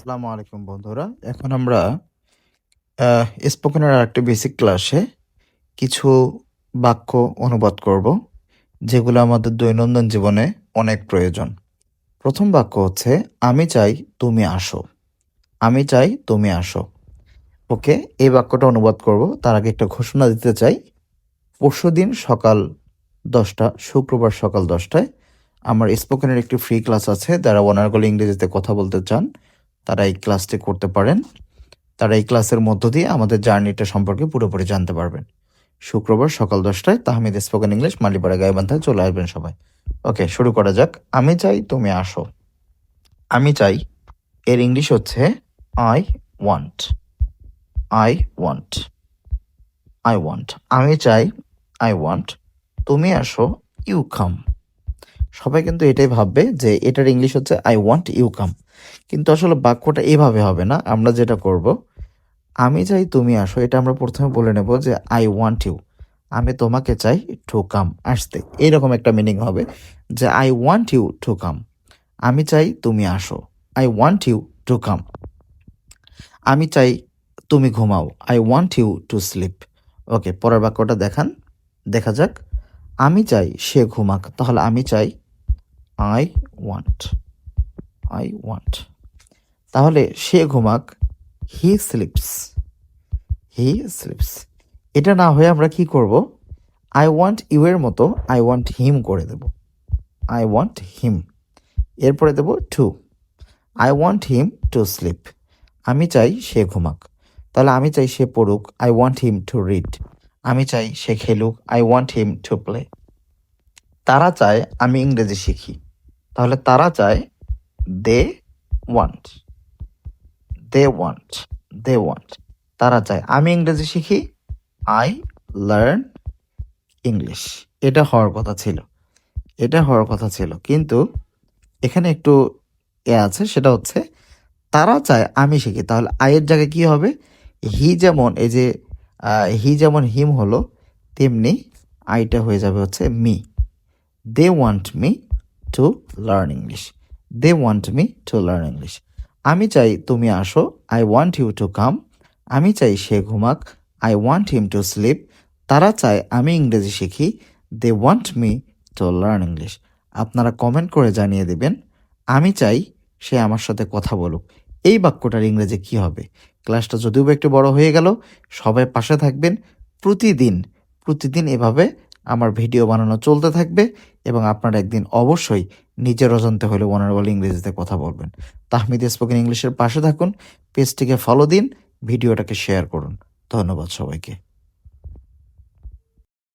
আসসালামু আলাইকুম, বন্ধুরা। এখন আমরা স্পোকেনের আরেকটি বেসিক ক্লাসে কিছু বাক্য অনুবাদ করব, যেগুলো আমাদের দৈনন্দিন জীবনে অনেক প্রয়োজন। প্রথম বাক্য হচ্ছে, আমি চাই তুমি আসো। আমি চাই তুমি আসো। ওকে, এই বাক্যটা অনুবাদ করব। তার আগে একটা ঘোষণা দিতে চাই। পরশু দিন সকাল দশটা, শুক্রবার সকাল দশটায় আমার স্পোকেনের একটি ফ্রি ক্লাস আছে। যারা অনার্গল ইংরেজিতে কথা বলতে চান তারা এই ক্লাসটি করতে পারেন। তারা এই ক্লাসের মধ্য দিয়ে আমাদের জার্নিটা সম্পর্কে পুরোপুরি জানতে পারবেন। শুক্রবার সকাল দশটায় তাহমিদ স্পোকেন ইংলিশ মালিপাড়া গাইবান্ধায় চলে আসবেন সবাই। ওকে শুরু করা যাক। আমি চাই তুমি আসো। আমি চাই এর ইংলিশ হচ্ছে I want I want I want আমি চাই আই ওয়ান্ট তুমি আসো ইউ কাম সবাই কিন্তু এটাই ভাববে যে এটার ইংলিশ হচ্ছে আই ওয়ান্ট ইউ কাম কিন্তু আসলে বাক্যটা এভাবে হবে না, আমরা যেটা করব, আমি চাই তুমি আসো। এটা আমরা প্রথমে বলে নেব যে আই ওয়ান্ট ইউ আমি তোমাকে চাই টু কাম আসতে। এইরকম একটা মিনিং হবে যে I want you to come আমি চাই তুমি আসো। I want you to come আমি চাই তুমি ঘুমাও। I want you to sleep okay পরের বাক্যটা দেখান, দেখা যাক। আমি চাই সে ঘুমাক, তাহলে আমি চাই আই ওয়ান্ট আই ওয়ান্ট তাহলে সে ঘুমাক হি স্লিপস হি স্লিপস এটা না হয়ে আমরা কি করব? আই ওয়ান্ট ইউ এর মতো আই ওয়ান্ট হিম করে দেব। আই ওয়ান্ট হিম এরপরে দেব two I want him to sleep আমি চাই সে ঘুমাক। তাহলে আমি চাই সে পড়ুক। I want him to read আমি চাই সে খেলুক I want him to play তারা চায় আমি ইংরেজি শিখি। তাহলে তারা চায় they want they want they want তারা চায় আমি ইংরেজি শিখি আই লার্ন ইংলিশ এটা হওয়ার কথা ছিল। এটা হওয়ার কথা ছিল। কিন্তু এখানে একটু এ আছে, সেটা হচ্ছে তারা চায় আমি শিখি। তাহলে আয়ের জায়গায় কি হবে? হি যেমন, এই যে হি যেমন হিম হলো, তেমনি আইটা হয়ে যাবে হচ্ছে me. They want me to learn English they want me to learn English আমি চাই তুমি আসো I want you to come আমি চাই সে ঘুমাক I want him to sleep তারা চায় আমি ইংরেজি শিখি they want me to learn English আপনারা কমেন্ট করে জানিয়ে দেবেন, আমি চাই সে আমার সাথে কথা বলুক। এই বাক্যটার ইংরেজি কি হবে? ক্লাসটা যদিও একটু বড় হয়ে গেল, সবাই পাশে থাকবেন। প্রতিদিন প্রতিদিন এভাবে আমার ভিডিও বানানো চলতে থাকবে এবং আপনারা একদিন অবশ্যই নিজের অজান্তে হলে অনারেবল ইংরেজিতে কথা বলবেন। তাহমিদ স্পোকেন ইংলিশের পাশে থাকুন, পেজটিকে ফলো দিন, ভিডিওটাকে শেয়ার করুন। ধন্যবাদ সবাইকে।